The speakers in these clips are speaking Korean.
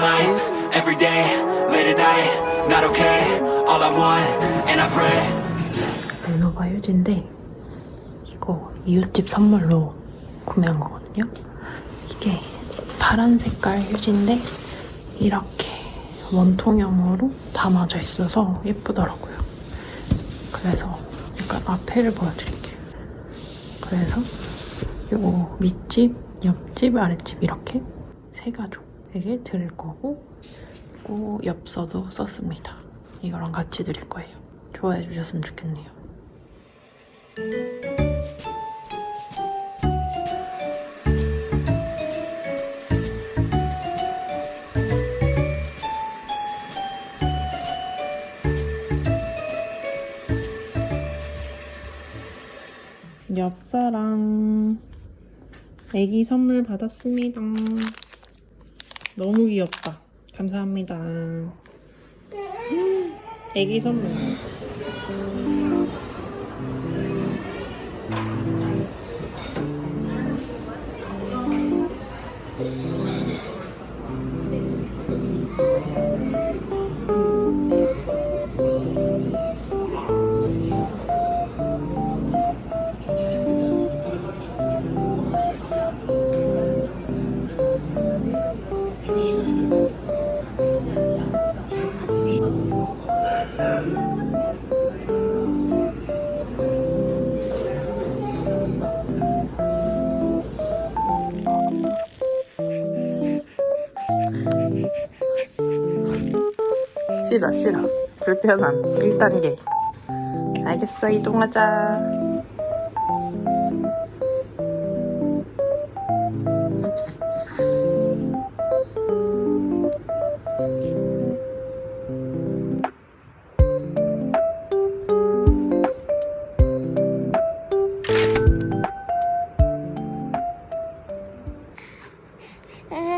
life, every day, late at night, not okay. All I want, and I pray. 레노바 휴지인데 이거 이웃집 선물로 구매한 거거든요. 이게 파란 색깔 휴지인데 이렇게 원통형으로 담아져 있어서 예쁘더라고요. 그래서 약간 앞에를 보여드릴게요. 그래서 요 밑집, 옆집, 아랫집 이렇게 세 가족 에게 드릴 거고 또 엽서도 썼습니다. 이거랑 같이 드릴 거예요. 좋아해 주셨으면 좋겠네요. 엽서랑 애기 선물 받았습니다. 너무 귀엽다. 감사합니다. 애기 선물. 싫어 싫어. 불편함. 1단계. 알겠어 이동하자.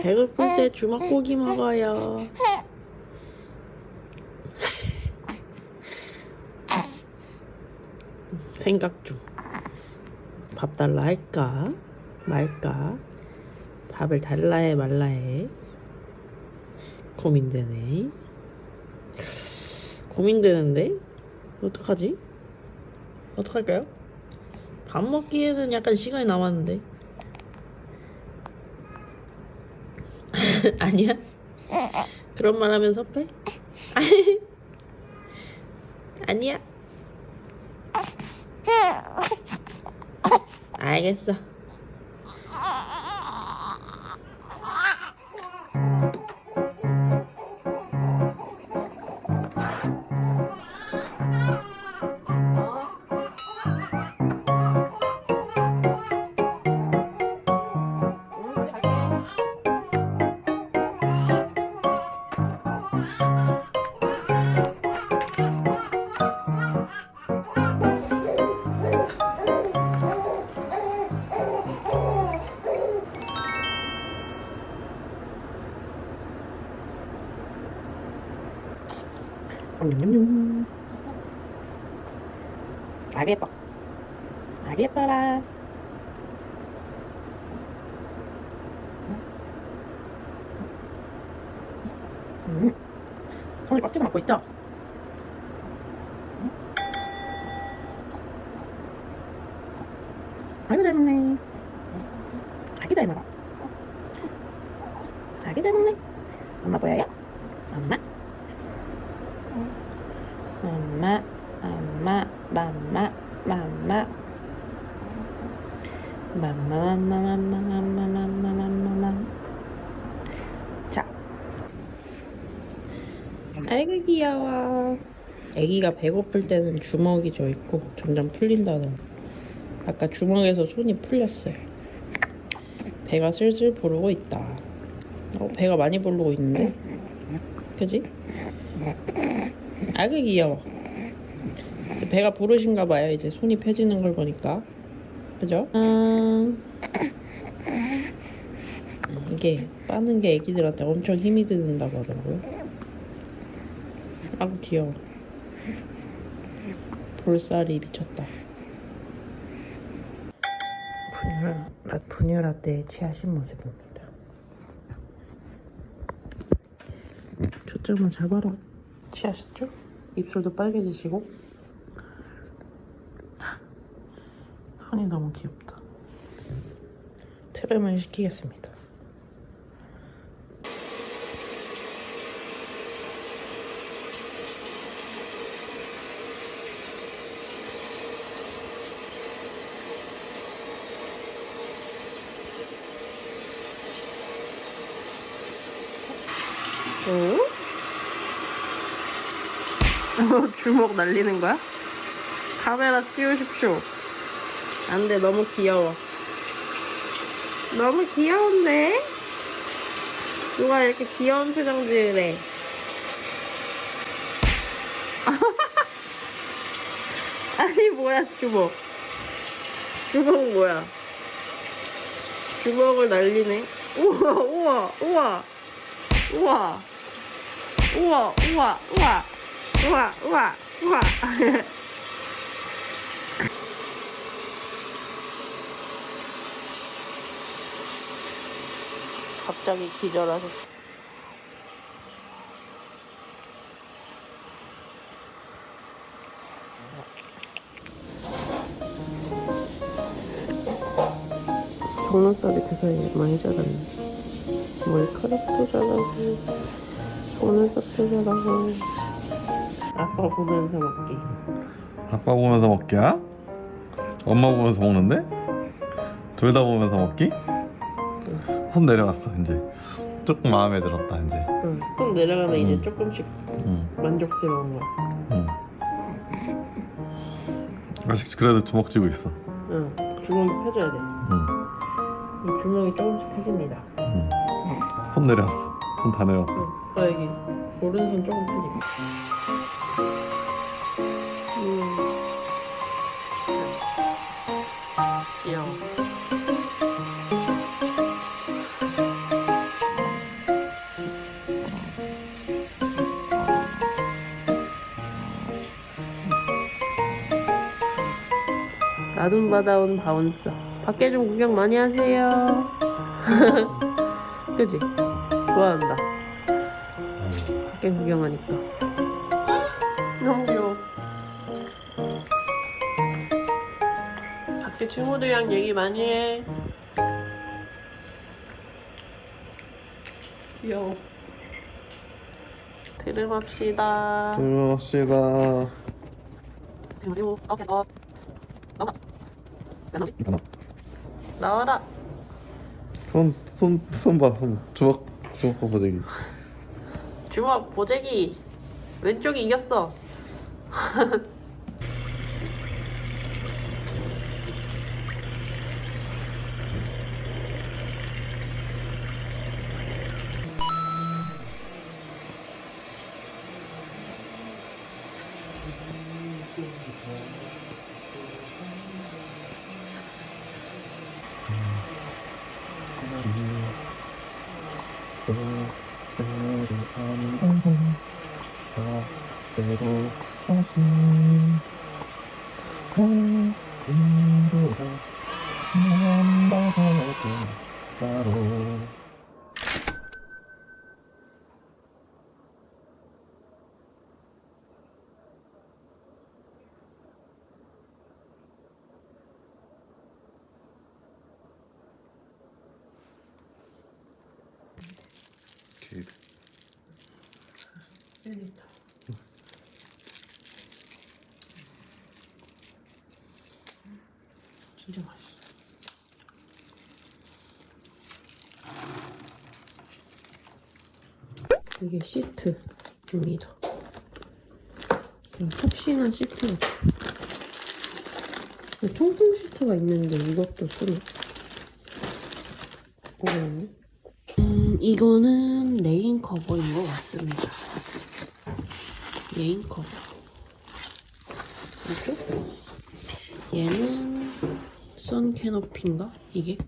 배고플 때 주먹고기 먹어요 생각 중. 밥 달라 할까? 말까? 밥을 달라 해 말라 해. 고민되네. 고민되는데? 어떡하지? 어떡할까요? 밥 먹기에는 약간 시간이 남았는데. 아니야? 그런 말 하면 섭해? 아니야? 알겠어. 아기 예뻐라. 음. 손이 꽉 찍어 먹고 있죠? 아이고 잘 먹네. 아기 잘 먹어. 아기 잘 먹네. 엄마 보여요? 엄마? 엄마, 엄마, 맘마, 맘마. 맘마, 맘마, 맘마, 맘마, 맘마, 맘마, 맘. 자. 아이고 귀여워. 아기가 배고플 때는 주먹이 져 있고 점점 풀린다던. 아까 주먹에서 손이 풀렸어요. 배가 슬슬 부르고 있다. 어, 배가 많이 부르고 있는데? 그지? 아그 귀여워. 배가 부르신가 봐요. 이제 손이 펴지는 걸 보니까. 그죠? 아... 이게 빠는 게 애기들한테 엄청 힘이 드는다고 하더라고요. 아구 귀여워. 볼살이 미쳤다. 분유라, 분유 라떼에 취하신 모습입니다. 포장만 잡아라. 취하셨죠? 입술도 빨개지시고. 손이 너무 귀엽다. 트림을 시키겠습니다. 어? 주먹 날리는 거야? 카메라 띄우십시오. 안 돼, 너무 귀여워. 너무 귀여운데? 누가 이렇게 귀여운 표정 지으래? 아니, 뭐야, 주먹. 주먹 뭐야? 주먹을 날리네. 우와, 우와, 우와. 우와. 우와, 우와, 우와. 우와, 우와, 우와. 갑자기 기절하셨어. 속눈썹이 그 사이에 많이 자랐네. 머리카락도 자라고, 속눈썹도 자라고. 아빠 보면서 먹기. 아빠 보면서 먹기야? 엄마 보면서 먹는데? 둘 다 보면서 먹기? 손 내려갔어 이제 조금 마음에 들었다 이제 응. 좀 내려가면 이제 음. 조금씩 응, 만족스러운 거야. 응. 아직 그래도 주먹 쥐고 있어 응. 주먹이 펴져야 돼. 응, 이 주먹이 조금씩 펴집니다. 응. 손 내려왔어 손 다 내려왔다 응. 아, 여기 오른손 조금 펴지고. 음. 나눔 받아온 바운서. 밖에 좀 구경 많이 하세요. 그지? 좋아한다. 밖에 구경하니까. 너무 귀여워. 밖에 친구들이랑 얘기 많이 해. 귀여워. 들음합시다. 들어갑시다 그리고 오케이 어 나와 나와 하나 나와라 손 손 손 봐 손 주먹 주먹 봐 보자기 주먹 보재기 왼쪽이 이겼어 게이드 진짜 맛있어. 이게 시트입니다 그냥 푹신한 시트. 통풍 시트가 있는데 이것도 쓰네 어려웠네. 음, 이거는 레인 커버인 것 같습니다 레인 커버 그리고 얘는 선 캐노피인가? 이게?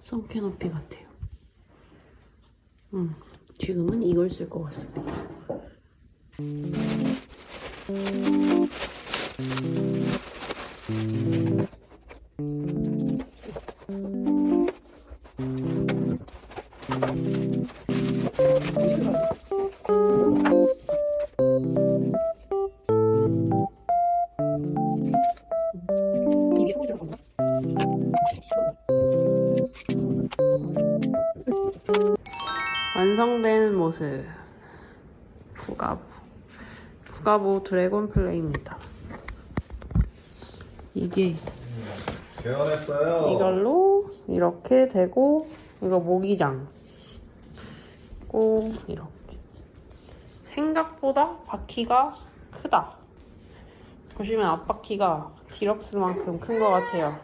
선 캐노피 같아요. 음, 지금은 이걸 쓸 것 같습니다. 완 부가부 드래곤 플레이입니다. 이게 개원했어요. 이걸로 이렇게 되고 이거 모기장. 고 이렇게. 생각보다 바퀴가 크다. 보시면 앞바퀴가 디럭스만큼 큰 것 같아요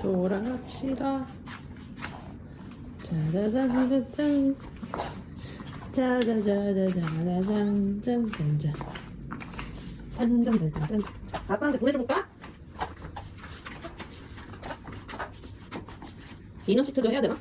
돌아갑시다. 짜자자자잔 짜자자자자잔 짠짠짠 짠짠짠짠 아빠한테 보내줘볼까? 이너시트도 해야 되나?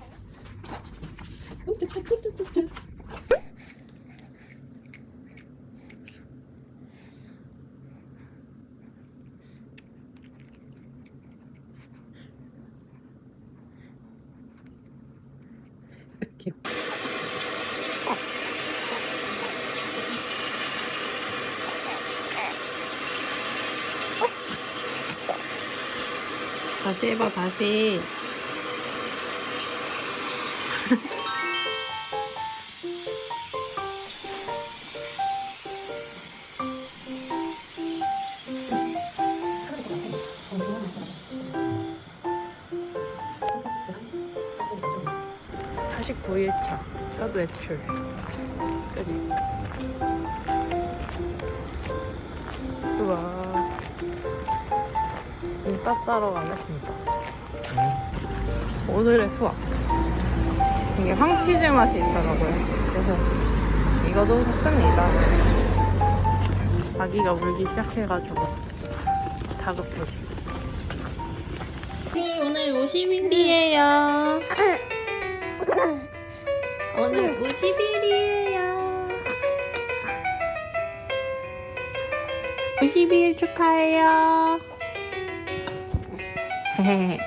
이렇게. 다시 해봐 다시 첫 외출 그지? 우와. 김밥 싸러 가겠습니다 오늘의 수학 이게 황치즈 맛이 있더라고요. 그래서 이거도 샀습니다. 아기가 울기 시작해가지고 다급해지 네, 오늘 50일이에요. 오늘 50일이에요. 50일 축하해요.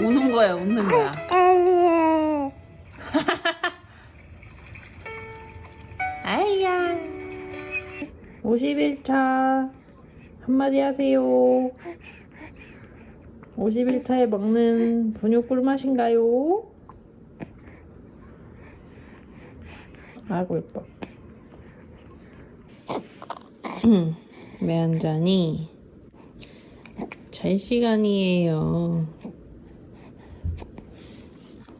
우는 거야, 웃는 거야. 아이야. 51차 한마디 하세요 51차에 먹는 분유 꿀맛인가요? 아이고 예뻐 자니? 잘 시간이에요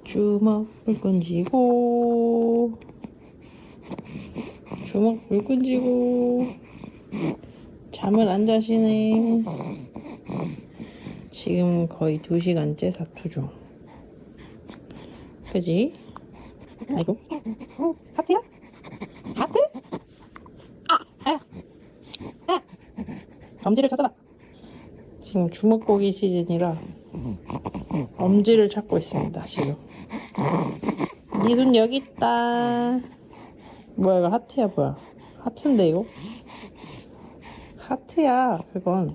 주먹 불끈 쥐고 주먹 불끈 쥐고 잠을 안 자시네 지금 거의 2시간째 사투 중 그지? 아이고 하트야? 하트? 아! 아! 아! 엄지를 찾아라 지금 주먹고기 시즌이라 엄지를 찾고 있습니다 지금 네손 여기 있다 뭐야 이거 하트야 뭐야 하트인데 이거 하트야 그건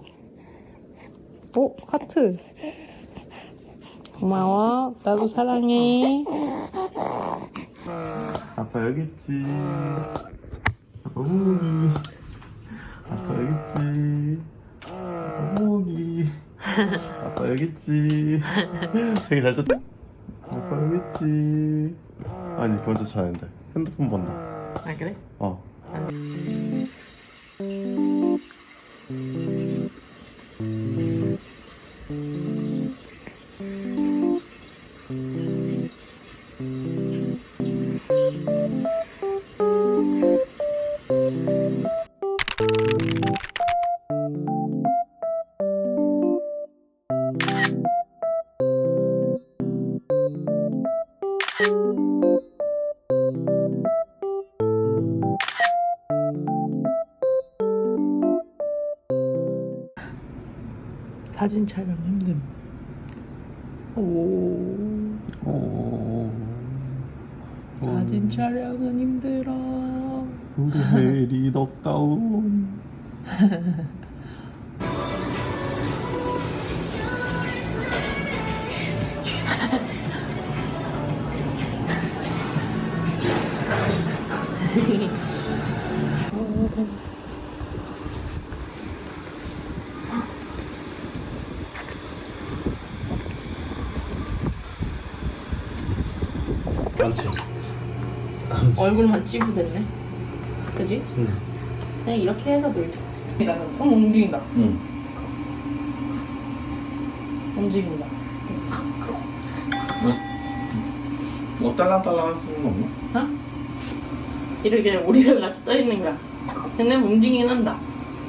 오 하트 고마워 나도 사랑해 아빠 여기 있지. 아빠 호기. 아빠 여기 있지. 아빠 호기. 아빠 여기 있지. 되게 잘 쳤다. 아빠 여기 있지. 아니 그건 좀 잘하는데 핸드폰 본다. 아 그래? 어. 사진 촬영 힘듦 오 오. 사진 촬영은 힘들어 우리 해리 덕다운. 많지. 얼굴만 찌부됐네 그지? 응. 그냥 이렇게 해서 놀자 어머 움직인다 응. 움직인다 뭐 딸랑딸랑 할 수는 없나? 어? 이렇게 우리랑 같이 떠 있는 거야 근데 움직이긴 한다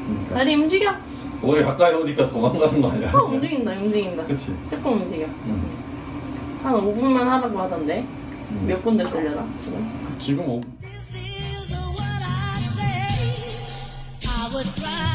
그러니까. 다리 움직여 우리 가까이 오니까 도망가는 거 아니야? 어 움직인다 움직인다 그치? 조금 움직여 응. 한 5분만 하라고 하던데 응. 몇 군데 쓸려나 지금? 지금 오... This is what I say. I would cry.